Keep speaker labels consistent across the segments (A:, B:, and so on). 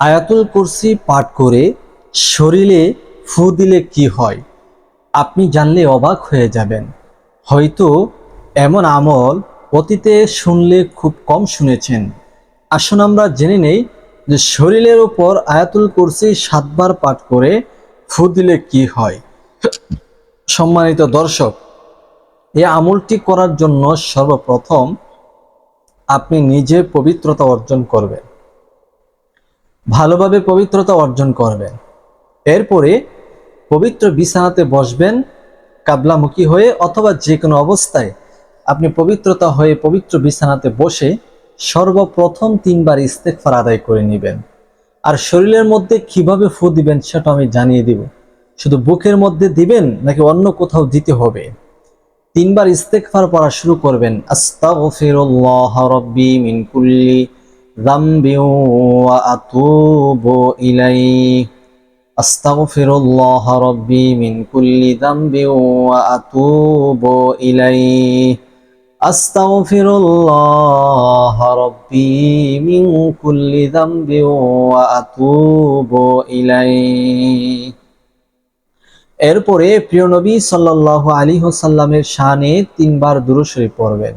A: আয়াতুল কুরসি পাঠ করে শরীরে ফু দিলে কি হয়? আপনি জানলে অবাক হয়ে যাবেন। হয়তো এমন আমল অতীতে শুনলে খুব কম শুনেছেন। আসুন আমরা জেনে নেই যে শরীরের উপর আয়াতুল কুরসি সাতবার পাঠ করে ফু দিলে কি হয়। সম্মানিত দর্শক এই আমলটি করার জন্য সর্বপ্রথম আপনি নিজে পবিত্রতা অর্জন করবেন। ভালোভাবে পবিত্রতা অর্জন করবেন। এরপরে পবিত্র বিছানাতে বসবেন, কাবলামুখী হয়ে অথবা যে কোনো অবস্থায় আপনি পবিত্রতা হয়ে পবিত্র বিছানাতে বসে সর্বপ্রথম তিনবার ইস্তেকফার আদায় করে নেবেন। আর শরীরের মধ্যে কীভাবে ফু দিবেন সেটা আমি জানিয়ে দিব। শুধু বুকের মধ্যে দিবেন নাকি অন্য কোথাও দিতে হবে? তিনবার ইস্তেকফার পড়া শুরু করবেন, আস্তাগফিরুল্লাহ রাব্বি মিন কুল্লি ওয়া আতুবু ইলাইহি আস্তাগফিরুল্লাহ রাব্বি মিন কুল্লি যামবি ওয়া আতুবু ইলাইহি আস্তাগফিরুল্লাহ রাব্বি মিন কুল্লি যামবি ওয়া আতুবু ইলাইহি এরপরে প্রিয় নবী সাল্লাল্লাহু আলী হোসাল্লামের শানে তিনবার দুরুশরী পড়বেন।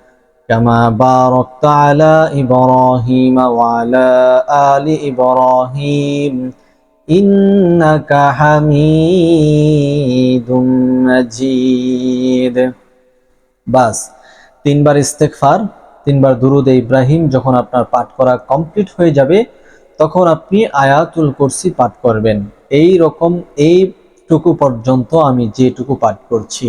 A: كما باركت على إبراهيم وعلى آل إبراهيم إنك حميد مجيد বাস তিনবার ইস্তেকফার তিনবার দুরুদে ইব্রাহিম যখন আপনার পাঠ করা কমপ্লিট হয়ে যাবে তখন আপনি আয়াতুল কুরসি পাঠ করবেন এই রকম এইটুকু পর্যন্ত আমি যেটুকু পাঠ করছি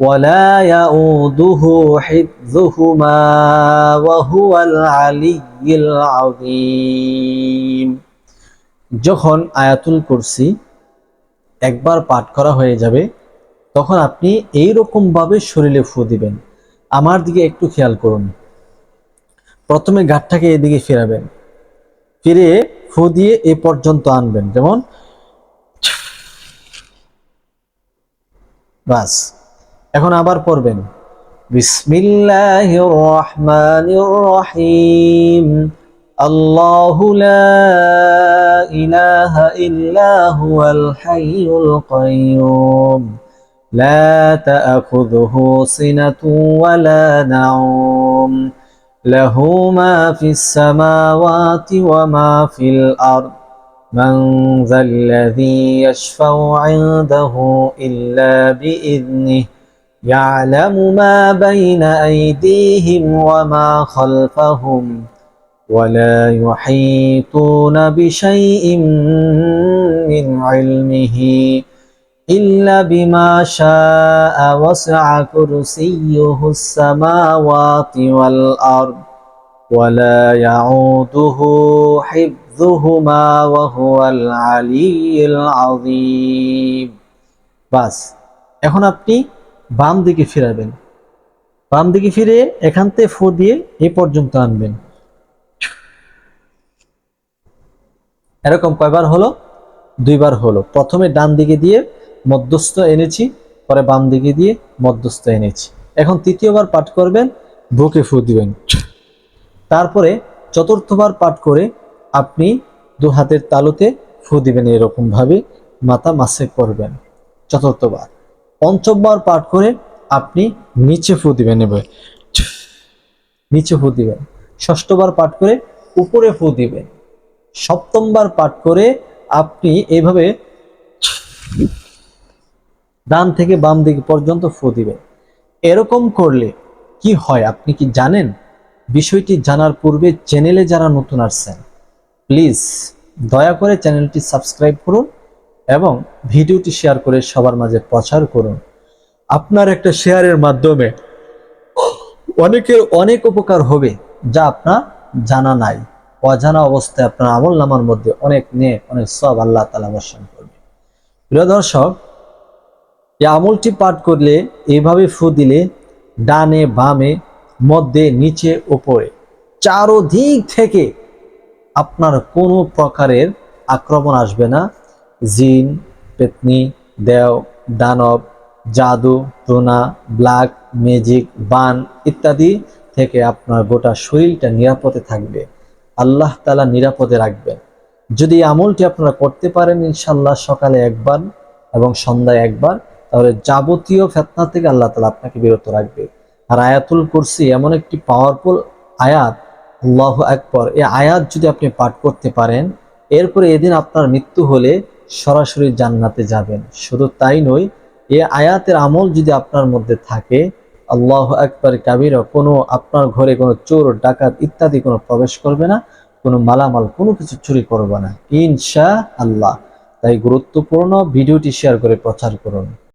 A: ولا يؤوده حفظهما وهو العلي العظيم যখন আয়াতুল কুরসি একবার পাঠ করা হয়ে যাবে তখন আপনি এই রকম ভাবে শরীরে ফু দিবেন আমার দিকে একটু খেয়াল করুন প্রথমে গাঠটাকে এদিকে ফেরাবেন ফিরে ফু দিয়ে এ পর্যন্ত আনবেন যেমন বাস এখন আবার পড়বেন বিসমিল্লাহির রহমানির রহিম আল্লাহু লা ইলাহা ইল্লা হুয়াল হাইয়ুল কাইয়্যুম لا تأخذه سنة ولا نوم له ما في السماوات وما في الأرض من ذا الذي يشفع عنده إلا بإذنه يعلم ما بين أيديهم وما خلفهم ولا يحيطون بشيء من علمه إلا بما شاء وسع كرسيه السماوات والأرض ولا يعوده حفظهما وهو العلي العظيم বাস এখন আপনি বাম দিকে ফিরাবেন। বাম দিকে ফিরে এখান থেকে ফু দিয়ে এ পর্যন্ত আনবেন। এরকম কয়বার হলো? দুইবার হলো। প্রথমে ডান দিকে দিয়ে মধ্যস্থ এনেছি, পরে বাম দিকে দিয়ে মধ্যস্থ এনেছি। এখন তৃতীয়বার পাঠ করবেন, বুকে ফু দিবেন। তারপরে চতুর্থবার পাঠ করে আপনি দু হাতের তালুতে ফু দিবেন এরকম ভাবে মাথা মাসে করবেন। চতুর্থবার। পঞ্চমবার পাঠ করে আপনি নিচে ফু দিবেন এবার নিচে ফু দিবেন। ষষ্ঠবার পাঠ করে উপরে ফু দিবেন। সপ্তমবার পাঠ করে আপনি এভাবে ডান থেকে বাম দিক পর্যন্ত ফু দিবেন। এরকম করলে কি হয় আপনি কি জানেন? বিষয়টি জানার পূর্বে চ্যানেলে যারা নতুন আসছেন প্লিজ দয়া করে চ্যানেলটি সাবস্ক্রাইব করুন। এবং ভিডিওটি শেয়ার করে সবার মাঝে প্রচার করুন। আপনার একটা শেয়ারের মাধ্যমে অনেকের অনেক উপকার হবে যা আপনার জানা নাই। অজানা অবস্থায় আপনার আমল নামার মধ্যে অনেক নিয়ে অনেক সব আল্লাহ তালা বর্ষণ করবে। প্রিয় দর্শক, এই আমলটি পাঠ করলে এইভাবে ফু দিলে ডানে, বামে, মধ্যে, নিচে, উপরে চারোদিক থেকে আপনার কোনো প্রকারের আক্রমণ আসবে না। জিন, পেতনি, দেও, দানব, জাদু টোনা ব্ল্যাক ম্যাজিক, বান ইত্যাদি থেকে আপনার গোটা শরীরটা নিরাপদে থাকবে। আল্লাহ তালা নিরাপদে রাখবেন যদি আমলটি আপনারা করতে পারেন ইনশাল্লাহ সকালে একবার এবং সন্ধ্যায় একবার, তাহলে যাবতীয় ফেতনা থেকে আল্লাহ তালা আপনাকে বিরত রাখবে। আর আয়াতুল কুরসি এমন একটি পাওয়ারফুল আয়াত, আল্লাহ একবার এই আয়াত যদি আপনি পাঠ করতে পারেন, এরপরে এদিন আপনার মৃত্যু হলে সরাসরি জান্নাতে যাবেন। শুধু তাই নয়, এ আয়াতের আমল যদি আপনার মধ্যে থাকে, আল্লাহ একবার কাবির কোনো আপনার ঘরে কোনো চোর, ডাকাত ইত্যাদি কোনো প্রবেশ করবে না, কোনো মালামাল, কোনো কিছু চুরি করবে না। ইনশা আল্লাহ তাই গুরুত্বপূর্ণ ভিডিওটি শেয়ার করে প্রচার করুন।